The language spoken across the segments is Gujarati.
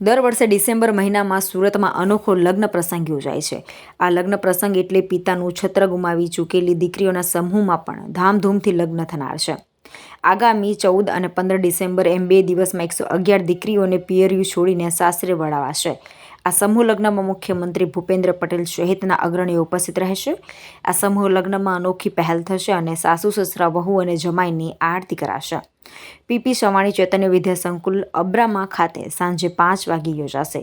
દર વર્ષે ડિસેમ્બર મહિનામાં સુરતમાં અનોખો લગ્ન પ્રસંગ યોજાય છે. આ લગ્ન પ્રસંગ એટલે પિતાનું છત્ર ગુમાવી ચૂકેલી દીકરીઓના સમૂહમાં પણ ધામધૂમથી લગ્ન થનાર છે. આગામી ચૌદ અને પંદર ડિસેમ્બર એમ બે દિવસમાં એકસો અગિયાર દીકરીઓને પિયરિયું છોડીને સાસરે વળાવાશે. આ સમૂહ લગ્નમાં મુખ્યમંત્રી ભૂપેન્દ્ર પટેલ સહિતના અગ્રણીઓ ઉપસ્થિત રહેશે. આ સમૂહ લગ્નમાં અનોખી પહેલ થશે અને સાસુ, સસરા, વહુ અને જમાઈની આરતી કરાશે. પીપી સવાણી ચૈતન્ય વિદ્યા સંકુલ અબ્રામા ખાતે સાંજે પાંચ વાગે યોજાશે.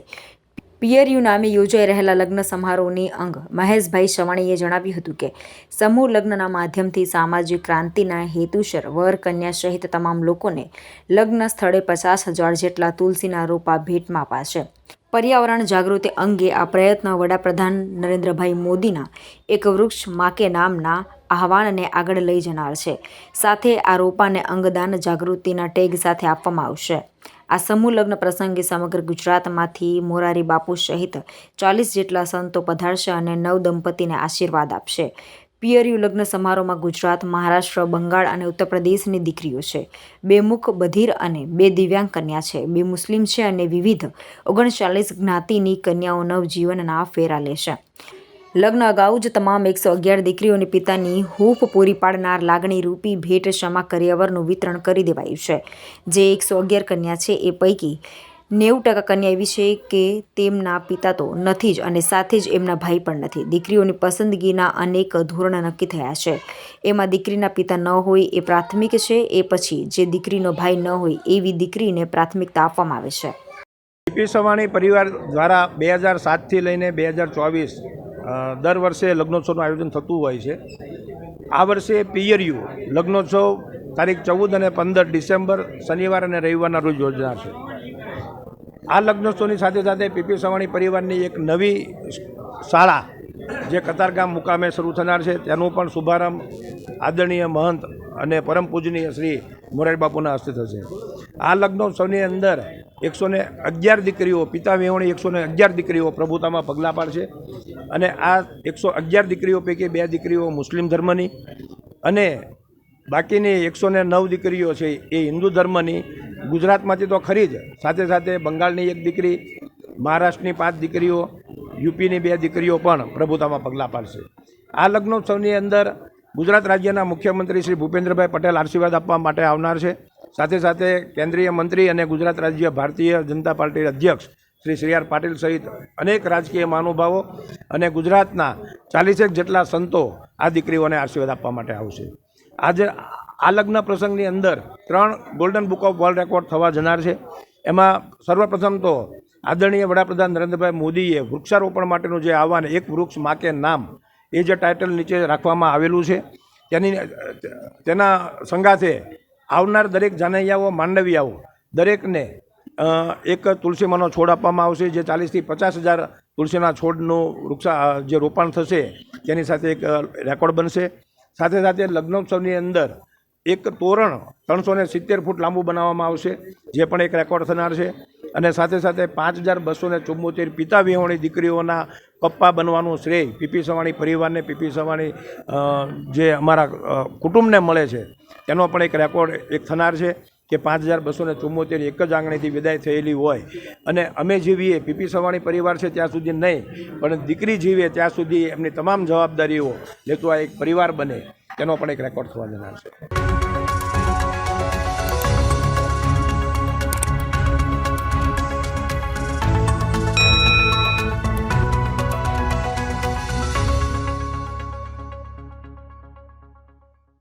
પિયરયુ નામે યોજાઈ રહેલા લગ્ન સમારોહની અંગ મહેશભાઈ સવાણીએ જણાવ્યું હતું કે, સમૂહ લગ્નના માધ્યમથી સામાજિક ક્રાંતિના હેતુસર વર કન્યા સહિત તમામ લોકોને લગ્ન સ્થળે પચાસ હજાર જેટલા તુલસીના રોપા ભેટમાં અપાશે. પર્યાવરણ જાગૃતિ અંગે આ પ્રયત્ન વડાપ્રધાન નરેન્દ્રભાઈ મોદીના એક વૃક્ષ માકે નામના આહવાનને આગળ લઈ જનાર છે. સાથે આ રોપાને અંગદાન જાગૃતિના ટેગ સાથે આપવામાં આવશે. આ સમૂહ લગ્ન પ્રસંગે સમગ્ર ગુજરાતમાંથી મોરારી બાપુ સહિત ચાલીસ જેટલા સંતો પધારશે અને નવ દંપતીને આશીર્વાદ આપશે. પિયરિયું લગ્ન સમારોહમાં ગુજરાત, મહારાષ્ટ્ર, બંગાળ અને ઉત્તર પ્રદેશની દીકરીઓ છે. બે મુખ બધીર અને બે દિવ્યાંગ કન્યા છે. બે મુસ્લિમ છે અને વિવિધ ઓગણચાલીસ જ્ઞાતિની કન્યાઓ નવજીવનના ફેરા લેશે. લગ્ન અગાઉ જ તમામ એકસો અગિયાર દીકરીઓને પિતાની હૂફ પૂરી પાડનાર લાગણી રૂપી ભેટ ક્ષમા કરિયાવરનું વિતરણ કરી દેવાયું છે. જે એકસો અગિયાર કન્યા છે એ પૈકી નેવું ટકા કન્યા એવી છે કે તેમના પિતા તો નથી જ અને સાથે જ એમના ભાઈ પણ નથી. દીકરીઓની પસંદગીના અનેક ધોરણ નક્કી થયા છે. એમાં દીકરીના પિતા ન હોય એ પ્રાથમિક છે, એ પછી જે દીકરીનો ભાઈ ન હોય એવી દીકરીને પ્રાથમિકતા આપવામાં આવે છે. પીપી સવાણી પરિવાર દ્વારા બે હજાર સાતથી લઈને બે હજાર ચોવીસ દર વર્ષે લગ્નોત્સવનું આયોજન થતું હોય છે. આ વર્ષે પિયરિયુ લગ્નોત્સવ તારીખ ચૌદ અને પંદર ડિસેમ્બર, શનિવાર અને રવિવારના રોજ યોજાશે આ લગ્નોત્સવની સાથે સાથે પીપી સવાણી પરિવારની એક નવી શાળા, જે કતારગામ મુકામે શરૂ થનાર છે, તેનું પણ શુભારંભ આદરણીય મહંત અને પરમ પૂજનીય શ્રી મોરારી બાપુના હસ્તે થશે. આ લગ્નોત્સવની અંદર એકસો ને અગિયાર દીકરીઓ, પિતા વિહોણી એકસો ને અગિયાર દીકરીઓ પ્રભુતામાં પગલાં પાડશે. અને આ એકસો અગિયાર દીકરીઓ પૈકી બે દીકરીઓ મુસ્લિમ ધર્મની અને બાકીની એકસો ને નવ દીકરીઓ છે એ હિન્દુ ધર્મની. ગુજરાતમાંથી તો ખરી જ. સાથે સાથે બંગાળની એક દીકરી, મહારાષ્ટ્રની પાંચ દીકરીઓ, યુપીની બે દીકરીઓ પણ પ્રભુતામાં પગલાં પાડશે. આ લગ્નોત્સવની અંદર ગુજરાત રાજ્યના મુખ્યમંત્રી શ્રી ભૂપેન્દ્રભાઈ પટેલ આશીર્વાદ આપવા માટે આવનાર છે. સાથે સાથે કેન્દ્રીય મંત્રી અને ગુજરાત રાજ્ય ભારતીય જનતા પાર્ટી અધ્યક્ષ શ્રી શ્રી આર પાટીલ સહિત અનેક રાજકીય મહાનુભાવો અને ગુજરાતના ચાલીસેક જેટલા સંતો આ દીકરીઓને આશીર્વાદ આપવા માટે આવશે. આજે આ લગ્ન પ્રસંગની અંદર ત્રણ golden book of world record થવા જનાર છે. એમાં સર્વપ્રથમ તો આદરણીય વડાપ્રધાન નરેન્દ્રભાઈ મોદીએ વૃક્ષારોપણ માટેનું જે આહવાન એક વૃક્ષ માકે નામ, એ જે ટાઇટલ નીચે રાખવામાં આવેલું છે. તેની, તેના સંગાથે આવનાર દરેક જાનૈયાઓ, માંડવિયાઓ દરેકને એક તુલસીમાંનો છોડ આપવામાં આવશે, જે ચાલીસથી પચાસ હજાર તુલસીના છોડનું વૃક્ષા જે રોપણ થશે તેની સાથે એક રેકોર્ડ બનશે. સાથે સાથે લગ્નોત્સવની અંદર એક તોરણ ત્રણસો સિત્તેર ફૂટ લાંબુ બનાવવામાં આવશે, જે પણ એક રેકોર્ડ થનાર છે. અને સાથે સાથે પાંચ હજાર બસો ને ચુમ્મોતેર પિતા વિહોણી દીકરીઓના પપ્પા બનવાનું શ્રેય પીપી સવાણી પરિવારને, પીપી સવાણી જે અમારા કુટુંબને મળે છે, તેનો પણ એક રેકોર્ડ એક થનાર છે કે પાંચ હજાર બસો ને ચુમ્મોતેર એક જ આંગણીથી વિદાય થયેલી હોય. અને અમે જીવીએ, પીપી સવાણી પરિવાર છે ત્યાં સુધી નહીં, પણ દીકરી જીવે ત્યાં સુધી એમની તમામ જવાબદારીઓ લેતો આ એક પરિવાર બને, તેનો પણ એક રેકોર્ડ થવા જનાર છે.